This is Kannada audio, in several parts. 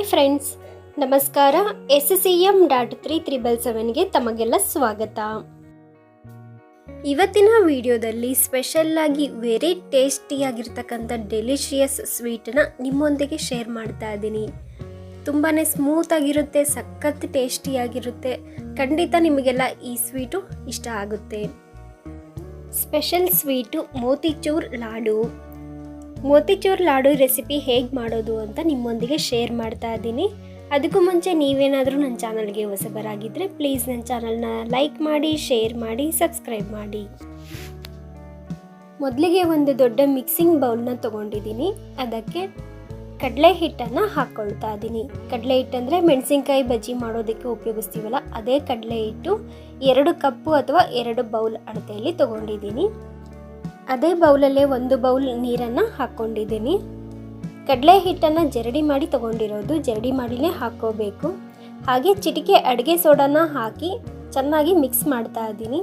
ಹಾಯ್ ಫ್ರೆಂಡ್ಸ್ ನಮಸ್ಕಾರ. S C M dot three triple ಸೆವೆನ್ಗೆ ತಮಗೆಲ್ಲ ಸ್ವಾಗತ. ಇವತ್ತಿನ ವಿಡಿಯೋದಲ್ಲಿ ಸ್ಪೆಷಲ್ಲಾಗಿ ವೆರಿ ಟೇಸ್ಟಿಯಾಗಿರ್ತಕ್ಕಂಥ ಡೆಲಿಷಿಯಸ್ ಸ್ವೀಟನ್ನ ನಿಮ್ಮೊಂದಿಗೆ ಶೇರ್ ಮಾಡ್ತಾ ಇದ್ದೀನಿ. ತುಂಬಾ ಸ್ಮೂತಾಗಿರುತ್ತೆ ಸಖತ್ ಟೇಸ್ಟಿಯಾಗಿರುತ್ತೆ ಖಂಡಿತ ನಿಮಗೆಲ್ಲ ಈ ಸ್ವೀಟು ಇಷ್ಟ ಆಗುತ್ತೆ. Special sweet motichoor laddu. Motichoor laddu recipe ಹೇಗೆ ಮಾಡೋದು ಅಂತ ನಿಮ್ಮೊಂದಿಗೆ ಶೇರ್ ಮಾಡ್ತಾ ಇದ್ದೀನಿ. ಅದಕ್ಕೂ ಮುಂಚೆ ನೀವೇನಾದರೂ ನನ್ನ ಚಾನಲ್ಗೆ ಹೊಸಬರಾಗಿದ್ದರೆ ಪ್ಲೀಸ್ ನನ್ನ ಚಾನಲ್ನ ಲೈಕ್ ಮಾಡಿ ಶೇರ್ ಮಾಡಿ ಸಬ್ಸ್ಕ್ರೈಬ್ ಮಾಡಿ. ಮೊದಲಿಗೆ ಒಂದು ದೊಡ್ಡ ಮಿಕ್ಸಿಂಗ್ ಬೌಲ್ನ ತೊಗೊಂಡಿದ್ದೀನಿ. ಅದಕ್ಕೆ ಕಡಲೆ ಹಿಟ್ಟನ್ನು ಹಾಕ್ಕೊಳ್ತಾ ಇದ್ದೀನಿ. ಕಡಲೆ ಹಿಟ್ಟಂದರೆ ಮೆಣಸಿನ್ಕಾಯಿ ಬಜ್ಜಿ ಮಾಡೋದಕ್ಕೆ ಉಪಯೋಗಿಸ್ತೀವಲ್ಲ, ಅದೇ ಕಡಲೆ ಹಿಟ್ಟು ಎರಡು ಕಪ್ಪು ಅಥವಾ ಎರಡು ಬೌಲ್ ಅಳತೆಯಲ್ಲಿ ತೊಗೊಂಡಿದ್ದೀನಿ. ಅದೇ ಬೌಲಲ್ಲೇ ಒಂದು ಬೌಲ್ ನೀರನ್ನು ಹಾಕ್ಕೊಂಡಿದ್ದೀನಿ. ಕಡಲೆ ಹಿಟ್ಟನ್ನು ಜರಡಿ ಮಾಡಿ ತೊಗೊಂಡಿರೋದು ಜರಡಿ ಮಾಡಿನೇ ಹಾಕ್ಕೋಬೇಕು. ಹಾಗೆ ಚಿಟಿಕೆ ಅಡುಗೆ ಸೋಡಾನ ಹಾಕಿ ಚೆನ್ನಾಗಿ ಮಿಕ್ಸ್ ಮಾಡ್ತಾ ಇದ್ದೀನಿ.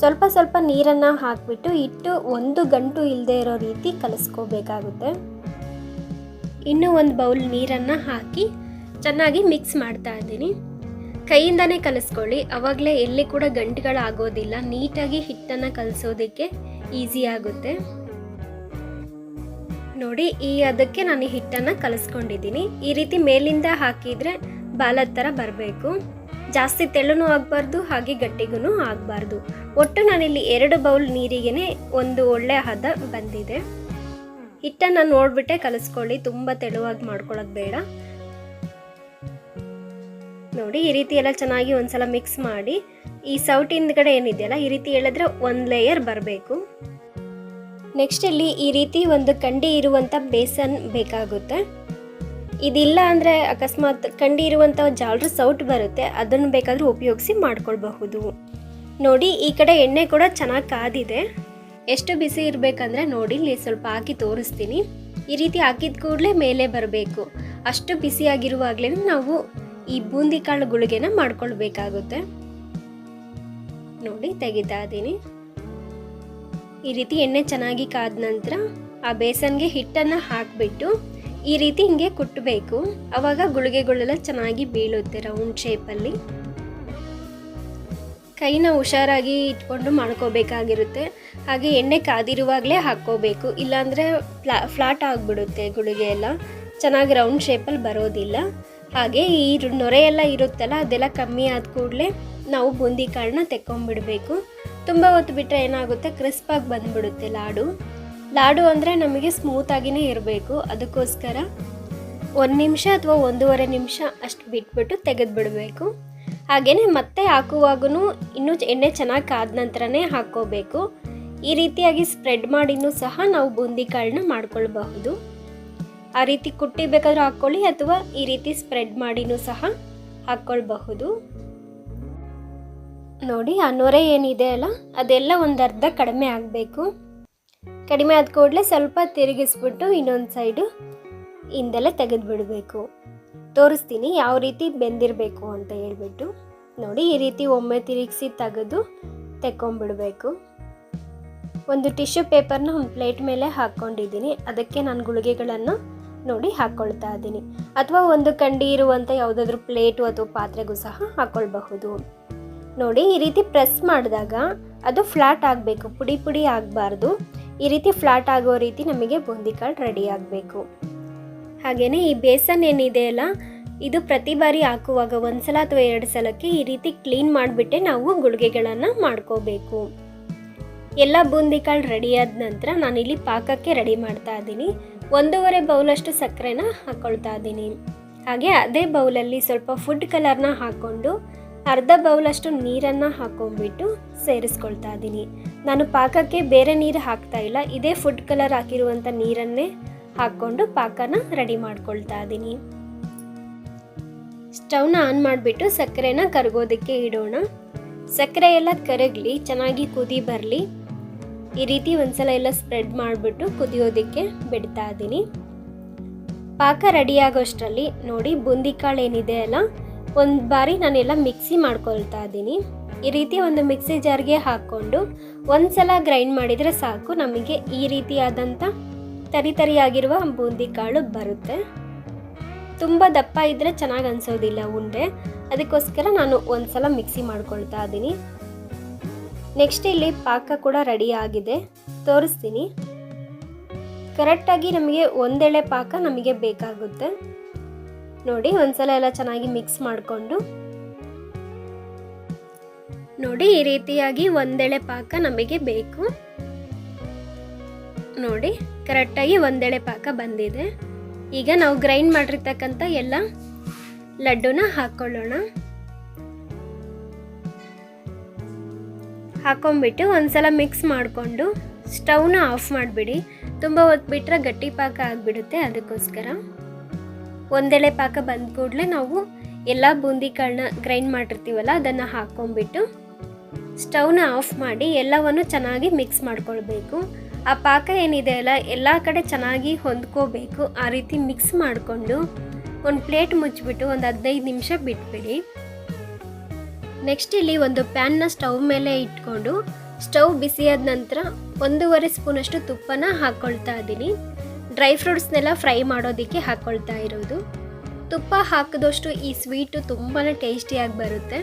ಸ್ವಲ್ಪ ಸ್ವಲ್ಪ ನೀರನ್ನು ಹಾಕಿಬಿಟ್ಟು ಇಟ್ಟು ಒಂದು ಗಂಟು ಇಲ್ಲದೆ ಇರೋ ರೀತಿ ಕಲಿಸ್ಕೋಬೇಕಾಗುತ್ತೆ. ಇನ್ನೂ ಒಂದು ಬೌಲ್ ನೀರನ್ನು ಹಾಕಿ ಚೆನ್ನಾಗಿ ಮಿಕ್ಸ್ ಮಾಡ್ತಾ ಇದ್ದೀನಿ. ಕೈಯಿಂದನೇ ಕಲಿಸ್ಕೊಳ್ಳಿ. ಅವಾಗಲೇ ಎಲ್ಲಿ ಕೂಡ ಗಂಟುಗಳಾಗೋದಿಲ್ಲ. ನೀಟಾಗಿ ಹಿಟ್ಟನ್ನು ಕಲಿಸೋದಕ್ಕೆ ಈಸಿ ಆಗುತ್ತೆ. ನೋಡಿ, ಈ ಅದಕ್ಕೆ ನಾನು ಹಿಟ್ಟನ್ನು ಕಲಿಸ್ಕೊಂಡಿದ್ದೀನಿ. ಈ ರೀತಿ ಮೇಲಿಂದ ಹಾಕಿದರೆ ಬಾಲದ ಥರ ಬರಬೇಕು. ಜಾಸ್ತಿ ತೆಳ್ಳನೂ ಆಗಬಾರ್ದು, ಹಾಗೆ ಗಟ್ಟಿಗೂ ಆಗಬಾರ್ದು. ಒಟ್ಟು ನಾನಿಲ್ಲಿ ಎರಡು ಬೌಲ್ ನೀರಿಗೇ ಒಂದು ಒಳ್ಳೆಯ ಹದ ಬಂದಿದೆ. ಹಿಟ್ಟನ್ನು ನೋಡಿಬಿಟ್ಟೆ ಕಲಿಸ್ಕೊಳ್ಳಿ. ತುಂಬ ತೆಳುವಾಗಿ ಮಾಡ್ಕೊಳ್ಳೋದು ಬೇಡ. ನೋಡಿ, ಈ ರೀತಿ ಎಲ್ಲ ಚೆನ್ನಾಗಿ ಒಂದ್ಸಲ ಮಿಕ್ಸ್ ಮಾಡಿ, ಈ ಸೌಟ್ ಕಡೆ ಏನಿದೆಯಲ್ಲ, ಈ ರೀತಿ ಹೇಳಿದ್ರೆ ಒಂದು ಲೇಯರ್ ಬರಬೇಕು. ನೆಕ್ಸ್ಟ್ ಇಲ್ಲಿ ಈ ರೀತಿ ಒಂದು ಕಂಡಿ ಇರುವಂಥ ಬೇಸನ್ ಬೇಕಾಗುತ್ತೆ. ಇದಿಲ್ಲ ಅಂದರೆ ಅಕಸ್ಮಾತ್ ಕಂಡಿ ಇರುವಂಥ ಜಾಲ್ರ ಸೌಟ್ ಬರುತ್ತೆ, ಅದನ್ನು ಬೇಕಾದರೂ ಉಪಯೋಗಿಸಿ ಮಾಡ್ಕೊಳ್ಬಹುದು. ನೋಡಿ, ಈ ಕಡೆ ಎಣ್ಣೆ ಕೂಡ ಚೆನ್ನಾಗಿ ಕಾದಿದೆ. ಎಷ್ಟು ಬಿಸಿ ಇರಬೇಕಂದ್ರೆ ನೋಡಿ, ಇಲ್ಲಿ ಸ್ವಲ್ಪ ಹಾಕಿ ತೋರಿಸ್ತೀನಿ. ಈ ರೀತಿ ಹಾಕಿದ ಕೂಡಲೇ ಮೇಲೆ ಬರಬೇಕು. ಅಷ್ಟು ಬಿಸಿಯಾಗಿರುವಾಗಲೇ ನಾವು ಈ ಬೂಂದಿ ಕಾಳು ಗುಳಿಗೆನ ಮಾಡ್ಕೊಳ್ಬೇಕಾಗುತ್ತೆ. ನೋಡಿ, ತೆಗಿತಾ ಇದ್ದೀನಿ. ಈ ರೀತಿ ಎಣ್ಣೆ ಚೆನ್ನಾಗಿ ಕಾದ ನಂತರ ಆ ಬೇಸನ್ಗೆ ಹಿಟ್ಟನ್ನು ಹಾಕಿಬಿಟ್ಟು ಈ ರೀತಿ ಹಿಂಗೆ ಕುಟ್ಟಬೇಕು ಆವಾಗ ಗುಳಿಗೆಗಳೆಲ್ಲ ಚೆನ್ನಾಗಿ ಬೀಳುತ್ತೆ ರೌಂಡ್ ಶೇಪಲ್ಲಿ. ಕೈನ ಹುಷಾರಾಗಿ ಇಟ್ಕೊಂಡು ಮಾಡ್ಕೋಬೇಕಾಗಿರುತ್ತೆ. ಹಾಗೆ ಎಣ್ಣೆ ಕಾದಿರುವಾಗಲೇ ಹಾಕ್ಕೋಬೇಕು. ಇಲ್ಲಾಂದರೆ ಫ್ಲಾ, ಫ್ಲಾಟ್ ಆಗಿಬಿಡುತ್ತೆ ಗುಳಿಗೆ ಎಲ್ಲ ಚೆನ್ನಾಗಿ ರೌಂಡ್ ಶೇಪಲ್ಲಿ ಬರೋದಿಲ್ಲ. ಹಾಗೆ ಈ ನೊರೆಯೆಲ್ಲ ಇರುತ್ತಲ್ಲ, ಅದೆಲ್ಲ ಕಮ್ಮಿ ಆದ ಕೂಡಲೇ ನಾವು ಬೂಂದಿ ಕಾಳನ್ನ ತೆಕ್ಕೊಂಬಿಡಬೇಕು. ತುಂಬ ಹೊತ್ತು ಬಿಟ್ಟರೆ ಏನಾಗುತ್ತೆ? ಕ್ರಿಸ್ಪಾಗಿ ಬಂದುಬಿಡುತ್ತೆ ಲಾಡು. ಲಾಡು ಅಂದರೆ ನಮಗೆ ಸ್ಮೂತಾಗಿಯೇ ಇರಬೇಕು. ಅದಕ್ಕೋಸ್ಕರ ಒಂದು ನಿಮಿಷ ಅಥವಾ ಒಂದೂವರೆ ನಿಮಿಷ ಅಷ್ಟು ಬಿಟ್ಬಿಟ್ಟು ತೆಗೆದುಬಿಡಬೇಕು. ಹಾಗೆಯೇ ಮತ್ತೆ ಹಾಕುವಾಗೂ ಇನ್ನೂ ಎಣ್ಣೆ ಚೆನ್ನಾಗಿ ಕಾದ ನಂತರನೇ ಹಾಕ್ಕೋಬೇಕು. ಈ ರೀತಿಯಾಗಿ ಸ್ಪ್ರೆಡ್ ಮಾಡಿನೂ ಸಹ ನಾವು ಬೂಂದಿ ಕಾಳನ್ನ ಮಾಡ್ಕೊಳ್ಬಹುದು. ಆ ರೀತಿ ಕುಟ್ಟಿ ಬೇಕಾದ್ರೂ ಹಾಕ್ಕೊಳ್ಳಿ ಅಥವಾ ಈ ರೀತಿ ಸ್ಪ್ರೆಡ್ ಮಾಡಿನೂ ಸಹ ಹಾಕ್ಕೊಳ್ಬಹುದು. ನೋಡಿ, ಆ ನೊರೆ ಏನಿದೆ ಅಲ್ಲ, ಅದೆಲ್ಲ ಒಂದು ಅರ್ಧ ಕಡಿಮೆ ಆಗಬೇಕು. ಕಡಿಮೆ ಆದ ಕೂಡಲೇ ಸ್ವಲ್ಪ ತಿರುಗಿಸ್ಬಿಟ್ಟು ಇನ್ನೊಂದು ಸೈಡು ಹಿಂದೆಲ್ಲ ತೆಗೆದುಬಿಡಬೇಕು. ತೋರಿಸ್ತೀನಿ ಯಾವ ರೀತಿ ಬೆಂದಿರಬೇಕು ಅಂತ ಹೇಳ್ಬಿಟ್ಟು. ನೋಡಿ, ಈ ರೀತಿ ಒಮ್ಮೆ ತಿರುಗಿಸಿ ತೆಗೆದು ತೆಕ್ಕೊಂಬಿಡಬೇಕು. ಒಂದು ಟಿಶ್ಯೂ ಪೇಪರ್ನ ಒಂದು ಪ್ಲೇಟ್ ಮೇಲೆ ಹಾಕ್ಕೊಂಡಿದ್ದೀನಿ. ಅದಕ್ಕೆ ನಾನು ಗುಳಿಗೆಗಳನ್ನು ನೋಡಿ ಹಾಕ್ಕೊಳ್ತಾ ಇದ್ದೀನಿ. ಅಥವಾ ಒಂದು ಕಂಡಿ ಇರುವಂಥ ಯಾವುದಾದ್ರೂ ಪ್ಲೇಟು ಅಥವಾ ಪಾತ್ರೆಗೂ ಸಹ ಹಾಕ್ಕೊಳ್ಬಹುದು ನೋಡಿ, ಈ ರೀತಿ ಪ್ರೆಸ್ ಮಾಡಿದಾಗ ಅದು ಫ್ಲಾಟ್ ಆಗಬೇಕು, ಪುಡಿ ಪುಡಿ ಆಗಬಾರ್ದು. ಈ ರೀತಿ ಫ್ಲಾಟ್ ಆಗೋ ರೀತಿ ನಮಗೆ ಬೂಂದಿ ಕಾಳು ರೆಡಿ ಆಗಬೇಕು. ಹಾಗೆಯೇ ಈ ಬೇಸನ್ ಏನಿದೆ ಅಲ್ಲ, ಇದು ಪ್ರತಿ ಬಾರಿ ಹಾಕುವಾಗ ಒಂದು ಸಲ ಅಥವಾ ಎರಡು ಸಲಕ್ಕೆ ಈ ರೀತಿ ಕ್ಲೀನ್ ಮಾಡಿಬಿಟ್ಟೆ ನಾವು ಗುಳಿಗೆಗಳನ್ನು ಮಾಡ್ಕೋಬೇಕು. ಎಲ್ಲ ಬೂಂದಿ ಕಾಳು ರೆಡಿ ಆದ ನಂತರ ನಾನಿಲ್ಲಿ ಪಾಕಕ್ಕೆ ರೆಡಿ ಮಾಡ್ತಾ ಇದ್ದೀನಿ. ಒಂದೂವರೆ ಬೌಲಷ್ಟು ಸಕ್ಕರೆನ ಹಾಕ್ಕೊಳ್ತಾ ಇದ್ದೀನಿ. ಹಾಗೆ ಅದೇ ಬೌಲಲ್ಲಿ ಸ್ವಲ್ಪ ಫುಡ್ ಕಲರ್ನ ಹಾಕ್ಕೊಂಡು ಅರ್ಧ ಬೌಲಷ್ಟು ನೀರನ್ನು ಹಾಕೊಂಡ್ಬಿಟ್ಟು ಸೇರಿಸ್ಕೊಳ್ತಾ ಇದ್ದೀನಿ. ನಾನು ಪಾಕಕ್ಕೆ ಬೇರೆ ನೀರು ಹಾಕ್ತಾ ಇಲ್ಲ, ಇದೇ ಫುಡ್ ಕಲರ್ ಹಾಕಿರುವಂಥ ನೀರನ್ನೇ ಹಾಕ್ಕೊಂಡು ಪಾಕನ ರೆಡಿ ಮಾಡ್ಕೊಳ್ತಾ ಇದ್ದೀನಿ. ಸ್ಟವ್ನ ಆನ್ ಮಾಡಿಬಿಟ್ಟು ಸಕ್ಕರೆನ ಕರಗೋದಕ್ಕೆ ಇಡೋಣ. ಸಕ್ಕರೆ ಎಲ್ಲ ಕರಗಲಿ, ಚೆನ್ನಾಗಿ ಕುದಿ ಬರಲಿ. ಈ ರೀತಿ ಒಂದ್ಸಲ ಎಲ್ಲ ಸ್ಪ್ರೆಡ್ ಮಾಡಿಬಿಟ್ಟು ಕುದಿಯೋದಕ್ಕೆ ಬಿಡ್ತಾ ಇದ್ದೀನಿ. ಪಾಕ ರೆಡಿ ಆಗೋಷ್ಟರಲ್ಲಿ ನೋಡಿ ಬೂಂದಿ ಕಾಳು ಏನಿದೆ ಅಲ್ಲ, ಒಂದು ಬಾರಿ ನಾನೆಲ್ಲ ಮಿಕ್ಸಿ ಮಾಡ್ಕೊಳ್ತಾ ಇದ್ದೀನಿ. ಈ ರೀತಿ ಒಂದು ಮಿಕ್ಸಿ ಜಾರ್ಗೆ ಹಾಕ್ಕೊಂಡು ಒಂದ್ಸಲ ಗ್ರೈಂಡ್ ಮಾಡಿದರೆ ಸಾಕು, ನಮಗೆ ಈ ರೀತಿಯಾದಂಥ ತರಿ ತರಿಯಾಗಿರುವ ಬೂಂದಿ ಕಾಳು ಬರುತ್ತೆ. ತುಂಬ ದಪ್ಪ ಇದ್ದರೆ ಚೆನ್ನಾಗಿ ಅನಿಸೋದಿಲ್ಲ ಉಂಡೆ, ಅದಕ್ಕೋಸ್ಕರ ನಾನು ಒಂದು ಸಲ ಮಿಕ್ಸಿ ಮಾಡ್ಕೊಳ್ತಾ ಇದ್ದೀನಿ. ನೆಕ್ಸ್ಟ್ ಇಲ್ಲಿ ಪಾಕ ಕೂಡ ರೆಡಿ ಆಗಿದೆ. ತೋರಿಸ್ತೀನಿ. ಕರೆಕ್ಟಾಗಿ ನಮಗೆ ಒಂದೆಳೆ ಪಾಕ ನಮಗೆ ಬೇಕಾಗುತ್ತೆ. ನೋಡಿ, ಒಂದ್ಸಲ ಎಲ್ಲ ಚೆನ್ನಾಗಿ ಮಿಕ್ಸ್ ಮಾಡಿಕೊಂಡು. ನೋಡಿ, ಈ ರೀತಿಯಾಗಿ ಒಂದೆಳೆ ಪಾಕ ನಮಗೆ ಬೇಕು. ನೋಡಿ ಕರೆಕ್ಟಾಗಿ ಒಂದೆಳೆ ಪಾಕ ಬಂದಿದೆ. ಈಗ ನಾವು ಗ್ರೈಂಡ್ ಮಾಡಿರ್ತಕ್ಕಂಥ ಎಲ್ಲ ಲಡ್ಡುನ ಹಾಕ್ಕೊಳ್ಳೋಣ ಹಾಕೊಂಡ್ಬಿಟ್ಟು ಒಂದ್ಸಲ ಮಿಕ್ಸ್ ಮಾಡಿಕೊಂಡು ಸ್ಟವ್ನ ಆಫ್ ಮಾಡಿಬಿಡಿ. ತುಂಬ ಹೊತ್ತು ಬಿಟ್ಟರೆ ಗಟ್ಟಿ ಪಾಕ ಆಗಿಬಿಡುತ್ತೆ ಅದಕ್ಕೋಸ್ಕರ. ಒಂದೆಳೆ ಪಾಕ ಬಂದ ಕೂಡಲೇ ನಾವು ಎಲ್ಲ ಬೂಂದಿ ಕಾಳನ್ನ ಗ್ರೈಂಡ್ ಮಾಡಿರ್ತೀವಲ್ಲ ಅದನ್ನು ಹಾಕ್ಕೊಂಬಿಟ್ಟು ಸ್ಟವ್ನ ಆಫ್ ಮಾಡಿ ಎಲ್ಲವನ್ನು ಚೆನ್ನಾಗಿ ಮಿಕ್ಸ್ ಮಾಡ್ಕೊಳ್ಬೇಕು. ಆ ಪಾಕ ಏನಿದೆ ಅಲ್ಲ, ಎಲ್ಲ ಕಡೆ ಚೆನ್ನಾಗಿ ಹೊಂದ್ಕೋಬೇಕು. ಆ ರೀತಿ ಮಿಕ್ಸ್ ಮಾಡಿಕೊಂಡು ಒಂದು ಪ್ಲೇಟ್ ಮುಚ್ಚಿಬಿಟ್ಟು ಒಂದು ಹದಿನೈದು ನಿಮಿಷ ಬಿಟ್ಬಿಡಿ. ನೆಕ್ಸ್ಟ್ ಇಲ್ಲಿ ಒಂದು ಪ್ಯಾನ್ನ ಸ್ಟವ್ ಮೇಲೆ ಇಟ್ಕೊಂಡು ಸ್ಟವ್ ಬಿಸಿಯಾದ ನಂತರ ಒಂದೂವರೆ ಸ್ಪೂನಷ್ಟು ತುಪ್ಪನ ಹಾಕ್ಕೊಳ್ತಾ ಇದ್ದೀನಿ. ಡ್ರೈ ಫ್ರೂಟ್ಸ್ನೆಲ್ಲ ಫ್ರೈ ಮಾಡೋದಕ್ಕೆ ಹಾಕ್ಕೊಳ್ತಾ ಇರೋದು. ತುಪ್ಪ ಹಾಕಿದಷ್ಟು ಈ ಸ್ವೀಟು ತುಂಬಾ ಟೇಸ್ಟಿಯಾಗಿ ಬರುತ್ತೆ.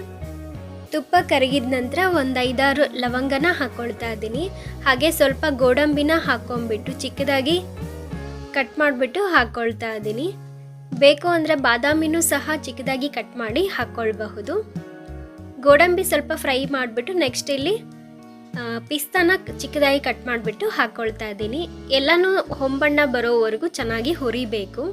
ತುಪ್ಪ ಕರಗಿದ ನಂತರ ಒಂದು ಐದಾರು ಲವಂಗನ ಹಾಕ್ಕೊಳ್ತಾ ಇದ್ದೀನಿ. ಹಾಗೆ ಸ್ವಲ್ಪ ಗೋಡಂಬಿನ ಹಾಕ್ಕೊಂಬಿಟ್ಟು ಚಿಕ್ಕದಾಗಿ ಕಟ್ ಮಾಡಿಬಿಟ್ಟು ಹಾಕ್ಕೊಳ್ತಾ ಇದ್ದೀನಿ. ಬೇಕು ಅಂದರೆ ಬಾದಾಮಿನೂ ಸಹ ಚಿಕ್ಕದಾಗಿ ಕಟ್ ಮಾಡಿ ಹಾಕ್ಕೊಳ್ಬಹುದು ಗೋಡಂಬಿ ಸ್ವಲ್ಪ ಫ್ರೈ ಮಾಡಿಬಿಟ್ಟು ನೆಕ್ಸ್ಟ್ ಇಲ್ಲಿ ಪಿಸ್ತಾನ ಚಿಕ್ಕದಾಗಿ ಕಟ್ ಮಾಡಿಬಿಟ್ಟು ಹಾಕ್ಕೊಳ್ತಾ ಇದ್ದೀನಿ. ಎಲ್ಲನೂ ಹೊಂಬಣ್ಣ ಬರೋವರೆಗೂ ಚೆನ್ನಾಗಿ ಹುರಿಬೇಕು.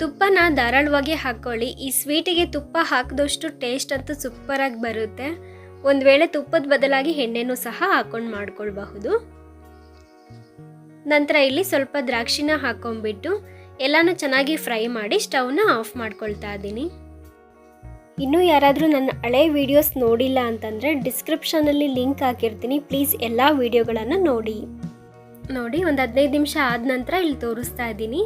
ತುಪ್ಪನ ಧಾರಾಳವಾಗಿ ಹಾಕ್ಕೊಳ್ಳಿ ಈ ಸ್ವೀಟಿಗೆ ತುಪ್ಪ ಹಾಕಿದಷ್ಟು ಟೇಸ್ಟ್ ಅಂತೂ ಸೂಪರಾಗಿ ಬರುತ್ತೆ. ಒಂದು ವೇಳೆ ತುಪ್ಪದ ಬದಲಾಗಿ ಎಣ್ಣೆನೂ ಸಹ ಹಾಕೊಂಡು ಮಾಡ್ಕೊಳ್ಬಹುದು. ನಂತರ ಇಲ್ಲಿ ಸ್ವಲ್ಪ ದ್ರಾಕ್ಷಿನ ಹಾಕೊಂಡ್ಬಿಟ್ಟು ಎಲ್ಲನೂ ಚೆನ್ನಾಗಿ ಫ್ರೈ ಮಾಡಿ ಸ್ಟವ್ನ ಆಫ್ ಮಾಡ್ಕೊಳ್ತಾ ಇದ್ದೀನಿ. ಇನ್ನೂ ಯಾರಾದರೂ ನನ್ನ ಹಳೆ ವೀಡಿಯೋಸ್ ನೋಡಿಲ್ಲ ಅಂತಂದರೆ ಡಿಸ್ಕ್ರಿಪ್ಷನಲ್ಲಿ ಲಿಂಕ್ ಹಾಕಿರ್ತೀನಿ. ಪ್ಲೀಸ್ ಎಲ್ಲ ವೀಡಿಯೋಗಳನ್ನು ನೋಡಿ. ನೋಡಿ, ಒಂದು ಹದಿನೈದು ನಿಮಿಷ ಆದ ನಂತರ ಇಲ್ಲಿ ತೋರಿಸ್ತಾ ಇದ್ದೀನಿ.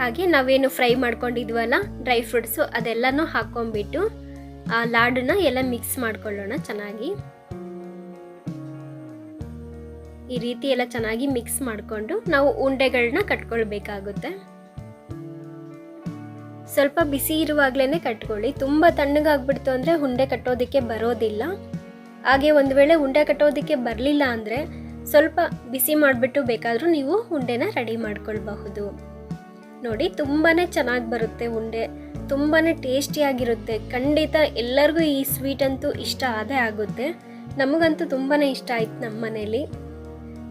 ಹಾಗೆ ನಾವೇನು ಫ್ರೈ ಮಾಡ್ಕೊಂಡಿದ್ವಲ್ಲ ಡ್ರೈ ಫ್ರೂಟ್ಸು ಅದೆಲ್ಲನೂ ಹಾಕ್ಕೊಂಬಿಟ್ಟು ಆ ಲಾಡನ್ನ ಎಲ್ಲ ಮಿಕ್ಸ್ ಮಾಡ್ಕೊಳ್ಳೋಣ ಚೆನ್ನಾಗಿ. ಈ ರೀತಿ ಎಲ್ಲ ಚೆನ್ನಾಗಿ ಮಿಕ್ಸ್ ಮಾಡಿಕೊಂಡು ನಾವು ಉಂಡೆಗಳನ್ನ ಕಟ್ಕೊಳ್ಬೇಕಾಗುತ್ತೆ. ಸ್ವಲ್ಪ ಬಿಸಿ ಇರುವಾಗಲೇ ಕಟ್ಕೊಳ್ಳಿ. ತುಂಬ ತಣ್ಣಗಾಗ್ಬಿಡ್ತು ಅಂದರೆ ಉಂಡೆ ಕಟ್ಟೋದಕ್ಕೆ ಬರೋದಿಲ್ಲ. ಹಾಗೆ ಒಂದು ವೇಳೆ ಉಂಡೆ ಕಟ್ಟೋದಕ್ಕೆ ಬರಲಿಲ್ಲ ಅಂದರೆ ಸ್ವಲ್ಪ ಬಿಸಿ ಮಾಡಿಬಿಟ್ಟು ಬೇಕಾದರೂ ನೀವು ಉಂಡೆನ ರೆಡಿ ಮಾಡ್ಕೊಳ್ಬಹುದು. ನೋಡಿ ತುಂಬಾ ಚೆನ್ನಾಗಿ ಬರುತ್ತೆ ಉಂಡೆ. ತುಂಬಾ ಟೇಸ್ಟಿಯಾಗಿರುತ್ತೆ ಖಂಡಿತ ಎಲ್ಲರಿಗೂ ಈ ಸ್ವೀಟ್ ಅಂತೂ ಇಷ್ಟ ಆದೇ ಆಗುತ್ತೆ. ನಮಗಂತೂ ತುಂಬಾ ಇಷ್ಟ ಆಯ್ತು ನಮ್ಮ ಮನೇಲಿ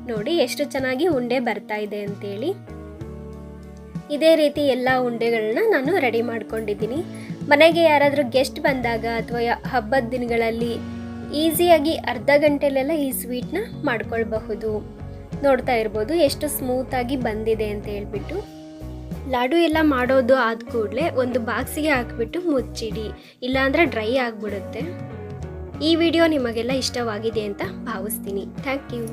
ನೋಡಿ, ಎಷ್ಟು ಚೆನ್ನಾಗಿ ಉಂಡೆ ಬರ್ತಾ ಇದೆ ಅಂತೇಳಿ. ಇದೇ ರೀತಿ ಎಲ್ಲ ಉಂಡೆಗಳನ್ನ ನಾನು ರೆಡಿ ಮಾಡ್ಕೊಂಡಿದ್ದೀನಿ. ಮನೆಗೆ ಯಾರಾದರೂ ಗೆಸ್ಟ್ ಬಂದಾಗ ಅಥವಾ ಹಬ್ಬದ ದಿನಗಳಲ್ಲಿ ಈಸಿಯಾಗಿ ಅರ್ಧ ಗಂಟೆಲೆಲ್ಲ ಈ ಸ್ವೀಟ್ನ ಮಾಡ್ಕೊಳ್ಬಹುದು. ನೋಡ್ತಾ ಇರ್ಬೋದು ಎಷ್ಟು ಸ್ಮೂತಾಗಿ ಬಂದಿದೆ ಅಂತ ಹೇಳ್ಬಿಟ್ಟು. ಲಾಡು ಎಲ್ಲ ಮಾಡೋದು ಆದ ಕೂಡಲೇ ಒಂದು ಬಾಕ್ಸಿಗೆ ಹಾಕಿಬಿಟ್ಟು ಮುಚ್ಚಿಡಿ, ಇಲ್ಲಾಂದರೆ ಡ್ರೈ ಆಗಿಬಿಡುತ್ತೆ. ಈ ವಿಡಿಯೋ ನಿಮಗೆಲ್ಲ ಇಷ್ಟವಾಗಿದೆ ಅಂತ ಭಾವಿಸ್ತೀನಿ. Thank you